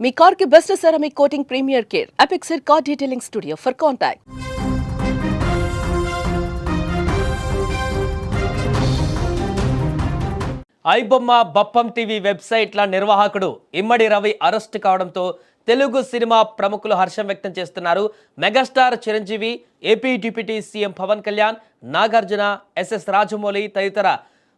మీ కార్కి best ceramic coating premier care. Apexer car detailing studio for contact iBomma Bappam TV వెబ్సైట్ల నిర్వాహకుడు ఇమ్మడి Ravi arrest కావడంతో Telugu cinema ప్రముఖులు హర్షం వ్యక్తం చేస్తున్నారు. Megastar Chiranjeevi AP deputy CM Pawan Kalyan Nagarjuna SS Rajamouli తదితర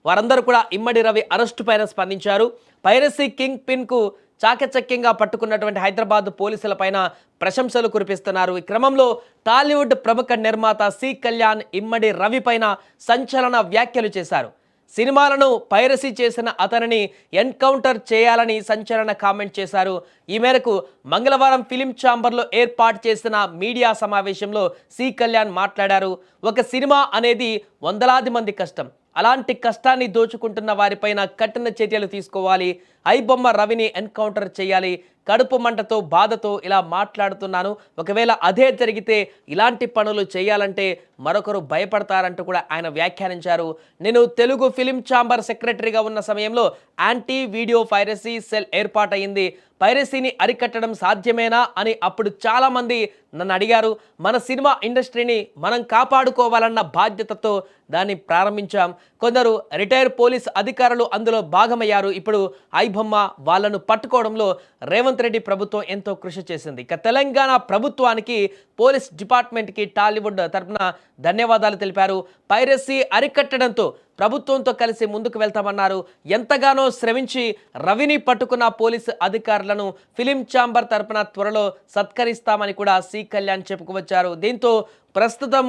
వారందరూ కూడా ఇమ్మడి రవి అరెస్టు పైన స్పందించారు. పైరసీ కింగ్ పిన్కు చాకచక్యంగా పట్టుకున్నటువంటి హైదరాబాద్ పోలీసుల పైన ప్రశంసలు కురిపిస్తున్నారు. ఈ క్రమంలో టాలీవుడ్ ప్రముఖ నిర్మాత సి కళ్యాణ్ ఇమ్మడి రవి పైన సంచలన వ్యాఖ్యలు చేశారు. సినిమాలను పైరసీ చేసిన అతనిని ఎన్కౌంటర్ చేయాలని సంచలన కామెంట్ చేశారు. ఈ మేరకు మంగళవారం ఫిలిం ఛాంబర్లో ఏర్పాటు చేసిన మీడియా సమావేశంలో సి కళ్యాణ్ మాట్లాడారు. ఒక సినిమా అనేది వందలాది మంది కష్టం. అలాంటి కష్టాన్ని దోచుకుంటున్న వారిపైన కఠిన చర్యలు తీసుకోవాలి. ఐబొమ్మ రవిని ఎన్కౌంటర్ చేయాలి. కడుపు మంటతో బాధతో ఇలా మాట్లాడుతున్నాను. ఒకవేళ అదే జరిగితే ఇలాంటి పనులు చేయాలంటే మరొకరు భయపడతారంటూ కూడా ఆయన వ్యాఖ్యానించారు. నేను తెలుగు ఫిలిం ఛాంబర్ సెక్రటరీగా ఉన్న సమయంలో యాంటీ వీడియో పైరసీ సెల్ ఏర్పాటైంది పైరసీని అరికట్టడం సాధ్యమేనా అని అప్పుడు చాలామంది నన్ను అడిగారు. మన సినిమా ఇండస్ట్రీని మనం కాపాడుకోవాలన్న బాధ్యతతో దాన్ని ప్రారంభించాం. కొందరు రిటైర్ పోలీస్ అధికారులు అందులో భాగమయ్యారు. ఇప్పుడు ఐబొమ్మ వాళ్ళను పట్టుకోవడంలో రేవంత్ రెడ్డి ప్రభుత్వం ఎంతో కృషి చేసింది. ఇక తెలంగాణ ప్రభుత్వానికి పోలీస్ డిపార్ట్మెంట్కి టాలీవుడ్ తరపున ధన్యవాదాలు తెలిపారు. పైరసీ అరికట్టడంతో ప్రభుత్వంతో కలిసి ముందుకు వెళ్తామన్నారు. ఎంతగానో శ్రమించి రవిని పట్టుకున్న పోలీసు అధికారులను ఫిలిం ఛాంబర్ తరపున త్వరలో సత్కరిస్తామని కూడా సి కళ్యాణ్ చెప్పుకువచ్చారు. దీంతో ప్రస్తుతం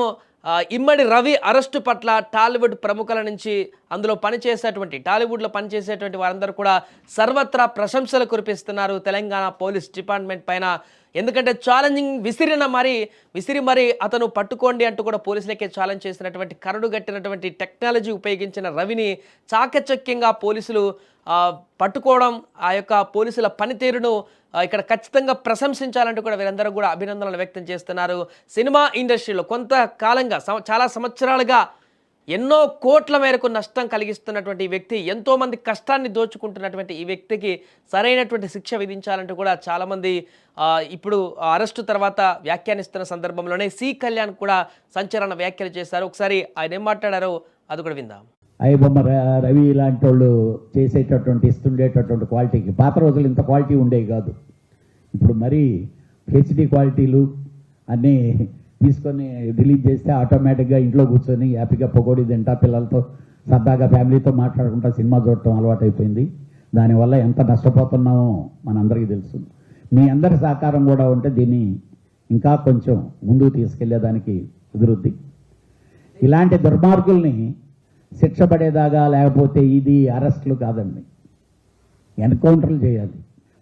ఇమ్మడి రవి అరెస్టు పట్ల టాలీవుడ్ ప్రముఖుల నుంచి అందులో పనిచేసేటువంటి టాలీవుడ్లో పనిచేసేటువంటి వారందరూ కూడా సర్వత్రా ప్రశంసలు కురిపిస్తున్నారు తెలంగాణ పోలీస్ డిపార్ట్మెంట్ పైన. ఎందుకంటే ఛాలెంజింగ్ విసిరిన మరి విసిరి మరి అతను పట్టుకోండి అంటూ కూడా పోలీసులకే ఛాలెంజ్ చేసినటువంటి కరడు గట్టినటువంటి టెక్నాలజీ ఉపయోగించిన రవిని చాకచక్యంగా పోలీసులు పట్టుకోవడం ఆ యొక్క పోలీసుల పనితీరును ఇక్కడ ఖచ్చితంగా ప్రశంసించాలంటూ కూడా వీరందరూ కూడా అభినందనలు వ్యక్తం చేస్తున్నారు. సినిమా ఇండస్ట్రీలో కొంతకాలంగా సం- చాలా సంవత్సరాలుగా ఎన్నో కోట్ల మేరకు నష్టం కలిగిస్తున్నటువంటి ఈ వ్యక్తి ఎంతోమంది కష్టాన్ని దోచుకుంటున్నటువంటి ఈ వ్యక్తికి సరైనటువంటి శిక్ష విధించాలంటూ కూడా చాలామంది ఇప్పుడు అరెస్టు తర్వాత వ్యాఖ్యానిస్తున్న సందర్భంలోనే సి కళ్యాణ్ కూడా సంచలన వ్యాఖ్యలు చేశారు. ఒకసారి ఆయన ఏం మాట్లాడారో అది కూడా విందాం. అయ్యబొమ్మ రవి ఇలాంటి వాళ్ళు చేసేటటువంటి ఇస్తుండేటటువంటి క్వాలిటీకి పాత రోజులు ఇంత క్వాలిటీ ఉండేవి కాదు. ఇప్పుడు మరీ హెచ్డి క్వాలిటీలు అన్నీ తీసుకొని రిలీజ్ చేస్తే ఆటోమేటిక్గా ఇంట్లో కూర్చొని హ్యాపీగా పొగోడి తింటా పిల్లలతో సరదాగా ఫ్యామిలీతో మాట్లాడుకుంటా సినిమా చూడటం అలవాటైపోయింది. దానివల్ల ఎంత నష్టపోతున్నామో మనందరికీ తెలుసు. మీ అందరి సహకారం కూడా ఉంటే దీన్ని ఇంకా కొంచెం ముందుకు తీసుకెళ్ళేదానికి కుదురుద్ది. ఇలాంటి దుర్మార్గుల్ని శిక్ష పడేదాగా లేకపోతే ఇది అరెస్టులు కాదండి. ఎన్కౌంటర్లు చేయాలి.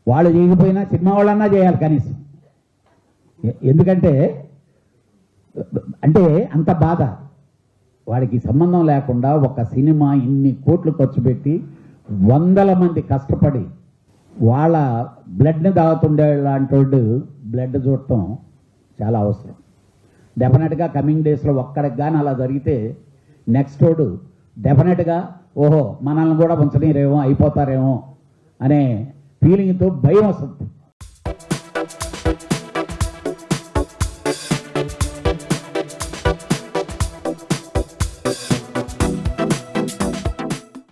వాళ్ళు చేయకపోయినా సినిమా వాళ్ళన్నా చేయాలి కనీసం. ఎందుకంటే అంటే అంత బాధ. వాడికి సంబంధం లేకుండా ఒక సినిమా ఇన్ని కోట్లు ఖర్చు పెట్టి వందల మంది కష్టపడి వాళ్ళ బ్లడ్ని తాగుతుండే లాంటి బ్లడ్ చూడటం చాలా అవసరం. డెఫినెట్గా కమింగ్ డేస్లో ఒక్కడికి కానీ అలా జరిగితే నెక్స్ట్ రోడ్ డెఫినెట్గా ఓహో మనల్ని కూడా ఉంచనీరేమో అయిపోతారేమో అనే ఫీలింగ్తో భయం వస్తుంది.